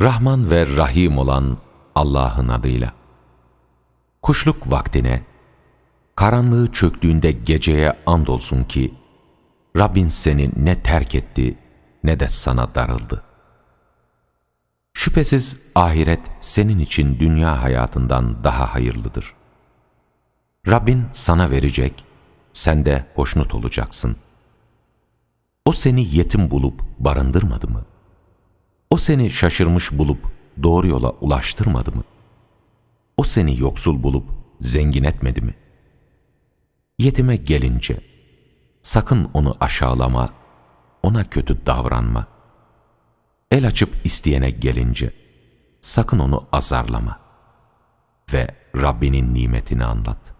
Rahman ve Rahim olan Allah'ın adıyla. Kuşluk vaktine, karanlığı çöktüğünde geceye andolsun ki, Rabbin seni ne terk etti ne de sana darıldı. Şüphesiz ahiret senin için dünya hayatından daha hayırlıdır. Rabbin sana verecek, sen de hoşnut olacaksın. O seni yetim bulup barındırmadı mı? O seni şaşırmış bulup doğru yola ulaştırmadı mı? O seni yoksul bulup zengin etmedi mi? Yetime gelince, sakın onu aşağılama, ona kötü davranma. El açıp isteyene gelince, sakın onu azarlama ve Rabbinin nimetini anlat.